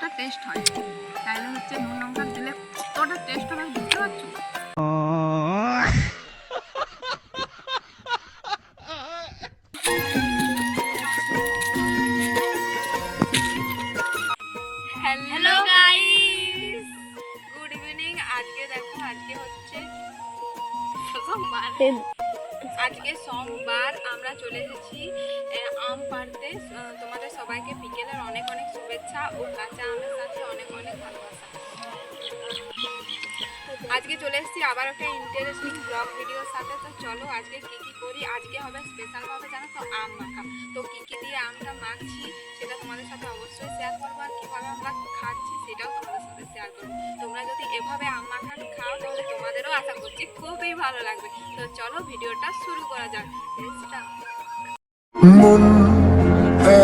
কতটা টেস্ট হয়? তাইলে হচ্ছে নুন লঙ্কা দিলে কতটা টেস্ট হবে বুঝতে পারছ? হ্যালো গাইস গুড ইভিনিং আজকে দেখো আজকে হচ্ছে সোমবার। আজকে সোমবার আমরা চলে এসেছি আম পাড়তে তোমাদের সবাইকে বিকেলের অনেক অনেক শুভেচ্ছা ও কাঁচা আমের সাথে অনেক অনেক ভালোবাসা। আজকে চলে এসেছি আবার একটা ইন্টারেস্টিং ব্লগ ভিডিওর সাথে। তো চলো আজকে কি কি করি? আজকে হবে স্পেশাল ভাবে জানো তো আম মাখা। তো কি কি দিয়ে আমটা মাখছি সেটা তোমাদের সাথে অবশ্যই শেয়ার করব আর কীভাবে আমরা খাচ্ছি সেটাও তোমাদের সাথে শেয়ার করব। তোমরা যদি এভাবে আম মাখা খাও তাহলে তোমাদেরও আশা করছি খুবই ভালো লাগবে। তো চলো ভিডিওটা শুরু করা যাক। মন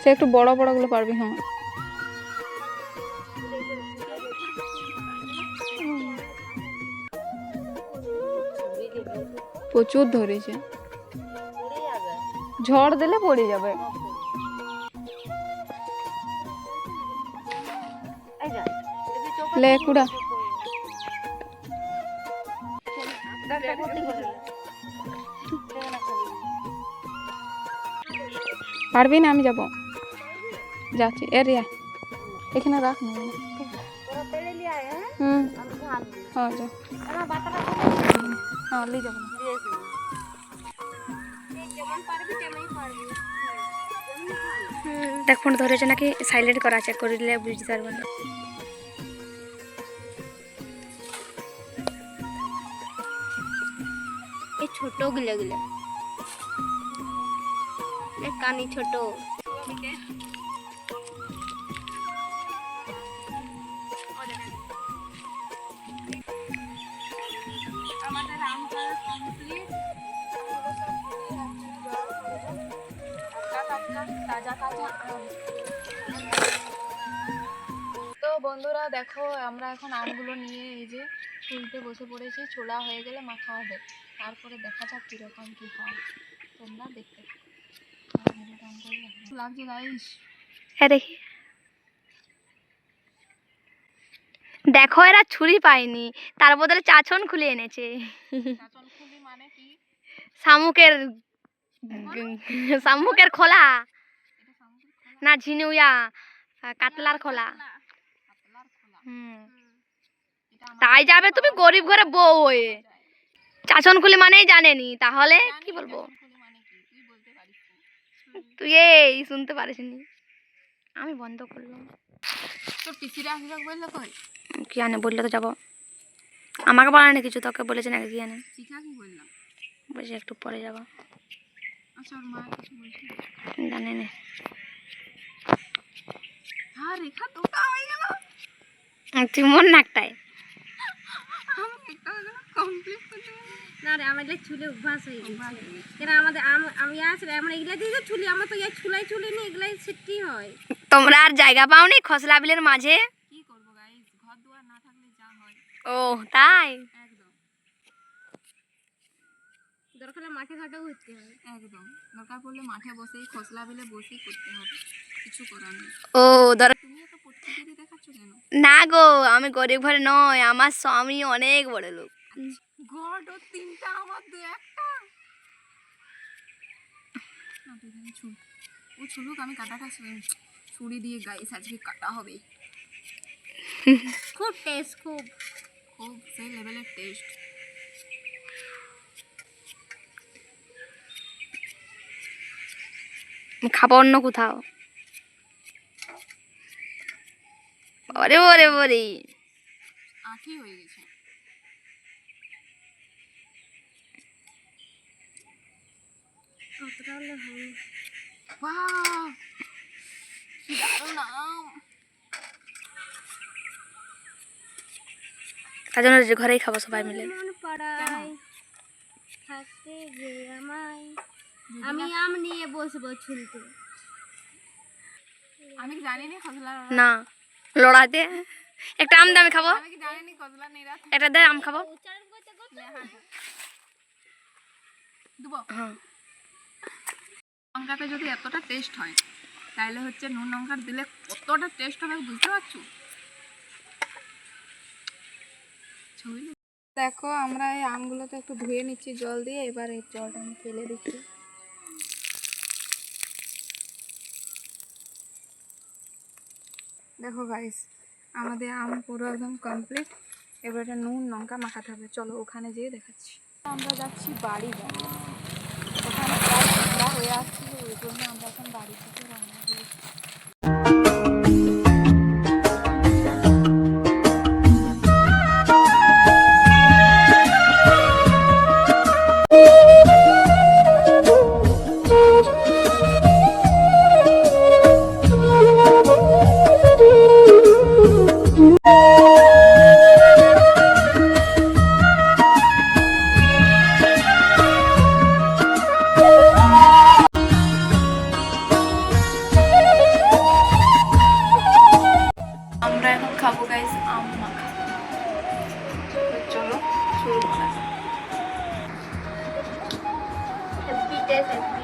সে একটু বড় বড় বড়গুলো পারবি হ্যাঁ প্রচুর ধরেছে ঝড় দিলে পড়ে যাবে এই পারবি না আমি যাব। যাচ্ছি এ রিয়া এখানে রাখ। না হ্যাঁ হুম। হ্যাঁ যা। হ্যাঁ নিয়ে যাব। দেখ ফোন ধরেছে নাকি সাইলেন্ট করা চেক করে দিলে বুঝতে পারবে না। এই ছোটগুলো গুলো কানি ছোট তাজা তাজা তো বন্ধুরা দেখো, আমরা এখন আমগুলো নিয়ে এই যে ছুলতে বসে পড়েছি, ছোলা হয়ে গেলে মাখা হবে। তারপরে দেখা যাক কীরকম কী হয়। তোমরা দেখতে থাকো। আর ভিডিওটা on করে রাখো। লাগছে গাইস হ্যাঁ দেখি। দেখো এরা ছুরি পায়নি। তার বদলে চাছন খুলে এনেছে। মানে শামুকের শামুকের খোলা। না ঝিনুয়া কাতলার খোলা। হুম। তাই যাবে তুমি গরিব ঘরে বউ হয়ে। চাচন খুলি মানেই জানেনি। তাহলে কি বলব চাচল খুলি মানে কি তুই বলতে পারিস তো। তুই এই শুনতে পারিসনি। আমি বন্ধ করলাম। তোর পিসিরা আসবে বলল কই? কি আনে? বললে তো যাব। আমাকে বলে না কিছু তোকে বলেছে নাকি কি আনে? বলছি একটু পরে যাব। আচ্ছা জানে না। তুই মন নাকটাই আমি কমপ্লিট না রে চুলে অভ্যাস হয়ে গেছে। কেন আমাদের আমি আসলে আমরা এগুলা দিয়ে চুলি আমার তো এই চুলাই চুলি নেই এগুলাই সিটি হয়। তোমরা আর জায়গা পাওনি খসলা বিলের মাঝে? কি করব গাইস ঘর দুয়ার না থাকলে যা হয়। ও তাই? একদম। দরকার মাঠে ঘাটেও ঘুরতে হয় একদম। দরকার পড়লে মাঠে বসেই খসলা বিলে বসেই করতে হবে। কিছু করার নেই। ও ধর তুমি এত পটকিগিরি দেখাচ্ছ কেন? না গো আমি গরিব ঘরে নয় আমার স্বামী অনেক বড় লোক ঘর ও তিনটা আমার দু একটা। না, তুই এখানে ছুল ও ছুলুক আমি কাটাটা ছুরি দিয়ে গাইস আজকে কাটা হবে। খুব টেস্ট খুব। খুব সেই লেভেলের টেস্ট খাব অন্য কোথাও। ওরে ওরে ওরে আঠি হয়ে গেছে। অতটা হলে হয়নি ওয়াও কি দারুণ আম তার জন্য যে ঘরেই খাব সবাই মিলে। থাকতে যে আমায়। আমি আম নিয়ে বসবো ছুলতে আমি কি জানি না খসলা না লড়াতে একটা আম দামে খাব। আমি কি জানি না খসলা নিরা? একটা দে আম খাব। দুবো। হ্যাঁ। লঙ্কাতে যদি এতটা টেস্ট হয়, তাহলে হচ্ছে নুন লঙ্কার দিলে কতটা টেস্ট হবে বুঝতে পারছ? দেখো। আমরা এই আমগুলোতে একটু ধুয়ে নিচ্ছি জল দিয়ে, এবার এই জলটা আমি ফেলে দিচ্ছি। দেখো গাইস আমাদের আম পুরো একদম কমপ্লিট এবার এটা নুন লঙ্কা মাখাতে হবে। চলো ওখানে যেয়ে দেখাচ্ছি। আমরা যাচ্ছি বাড়ি। ঠান্ডা হয়ে আসছিল ওই জন্য আমরা এখন বাড়ি থেকে চলো শুরু